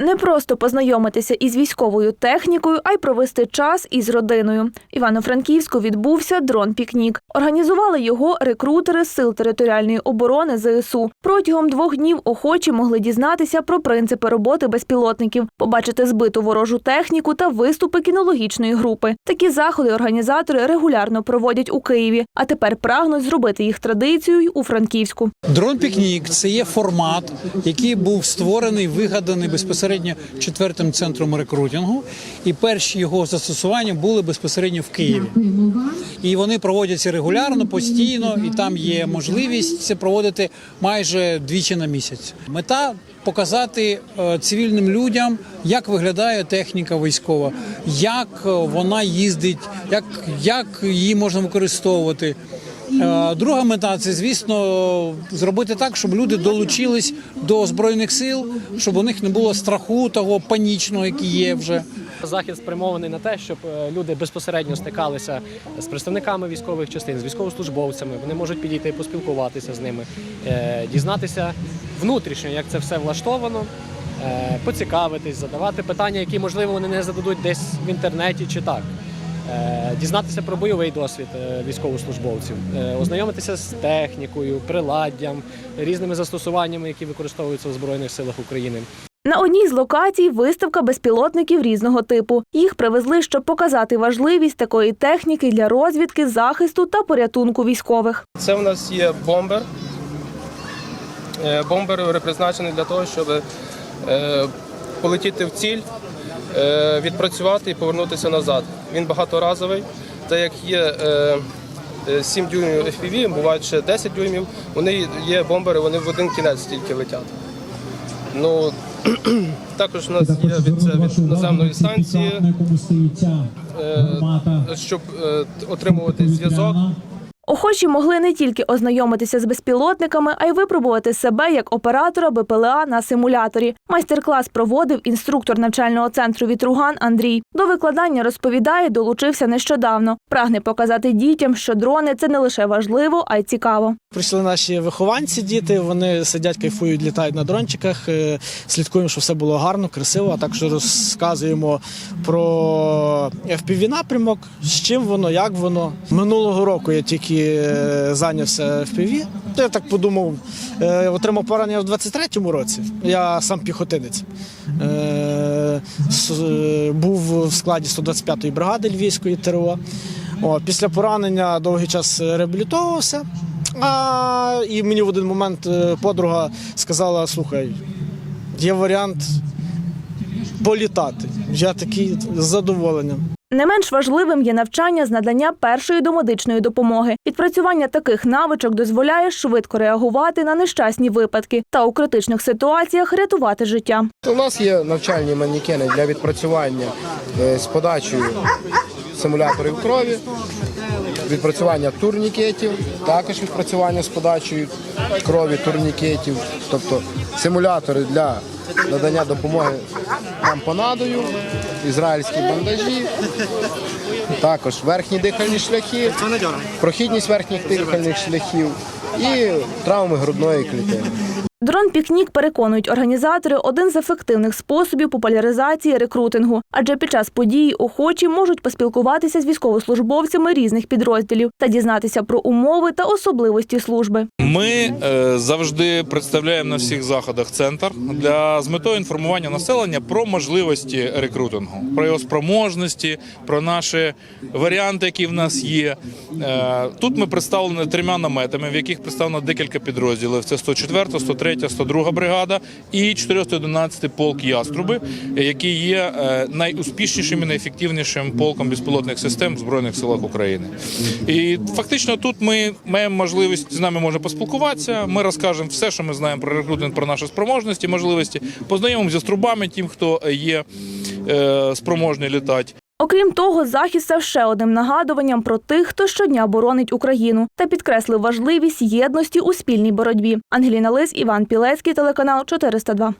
Не просто познайомитися із військовою технікою, а й провести час із родиною. Івано-Франківську відбувся дрон-пікнік. Організували його рекрутери Сил територіальної оборони ЗСУ. Протягом двох днів охочі могли дізнатися про принципи роботи безпілотників, побачити збиту ворожу техніку та виступи кінологічної групи. Такі заходи організатори регулярно проводять у Києві, а тепер прагнуть зробити їх традицією у Франківську. Дрон пікнік це є формат, який був створений, вигаданий безпосередньо четвертим центром рекрутингу, і перші його застосування були безпосередньо в Києві. І вони проводяться регулярно, постійно, і там є можливість це проводити майже двічі на місяць. Мета показати е, цивільним людям, як виглядає техніка військова, як е, вона їздить, як, як її можна використовувати. Е, Друга мета це, звісно, зробити так, щоб люди долучились до збройних сил, щоб у них не було страху того панічного, який є вже. Захід спрямований на те, щоб е, люди безпосередньо стикалися з представниками військових частин, з військовослужбовцями. Вони можуть підійти і поспілкуватися з ними, е, дізнатися внутрішньо, як це все влаштовано, поцікавитись, задавати питання, які можливо вони не зададуть десь в інтернеті чи так. Е, Дізнатися про бойовий досвід е, військовослужбовців, е, ознайомитися з технікою, приладдям, різними застосуваннями, які використовуються в Збройних силах України. На одній з локацій виставка безпілотників різного типу. Їх привезли, щоб показати важливість такої техніки для розвідки, захисту та порятунку військових. Це у нас є бомбер. Бомбер призначений для того, щоб полетіти в ціль, відпрацювати і повернутися назад. Він багаторазовий. Так як є е, е, 7 дюймів FPV, бувають ще 10 дюймів, вони є бомбери, вони в один кінець тільки летять. Ну, також у нас є від, це від наземної станції, е, щоб е, отримувати зв'язок. Охочі могли не тільки ознайомитися з безпілотниками, а й випробувати себе як оператора БПЛА на симуляторі. Майстер-клас проводив інструктор навчального центру Вітруган Андрій. До викладання розповідає, долучився нещодавно. Прагне показати дітям, що дрони це не лише важливо, а й цікаво. Прийшли наші вихованці, діти. Вони сидять, кайфують, літають на дрончиках. е, Слідкуємо, щоб все було гарно, красиво. А також розказуємо про FPV напрямок, з чим воно, як воно. Минулого року я тільки е, зайнявся FPV. То я так подумав, е, отримав поранення в 23-му році. Я сам піхотинець. Е, Був в складі 125-ї бригади Львівської ТРО. Після поранення довгий час реабілітовувався. А, і мені в один момент подруга сказала: слухай, є варіант політати. Я такий з задоволенням. Не менш важливим є навчання з надання першої домедичної допомоги. Відпрацювання таких навичок дозволяє швидко реагувати на нещасні випадки та у критичних ситуаціях рятувати життя. У нас є навчальні манікени для відпрацювання е, з подачею симуляторів крові, відпрацювання турнікетів, також відпрацювання з подачею крові турнікетів, тобто симулятори для надання допомоги тампонадою, ізраїльські бандажі, також верхні дихальні шляхи, прохідність верхніх дихальних шляхів і травми грудної клітини. Дрон-пікнік переконують організатори один з ефективних способів популяризації рекрутингу, адже під час події охочі можуть поспілкуватися з військовослужбовцями різних підрозділів та дізнатися про умови та особливості служби. Ми е, завжди представляємо на всіх заходах центр для з метою інформування населення про можливості рекрутингу, про його спроможності, про наші варіанти, які в нас є. Е, тут ми представлені трьома наметами, в яких представлено декілька підрозділів: це 104, 103, 102 бригада і 411 полк Яструби, які є е, найуспішнішим і найефективнішим полком безпілотних систем в збройних силах України. І фактично тут ми маємо можливість з нами можна поспілкуватися. Ми розкажемо все, що ми знаємо про рекрутинг, про наші спроможності, можливості. Познайомимося з трубами, тим, хто є е, спроможний літати. Окрім того, захід став ще одним нагадуванням про тих, хто щодня боронить Україну, та підкреслив важливість єдності у спільній боротьбі. Ангеліна Лис, Іван Пілецький, телеканал 402.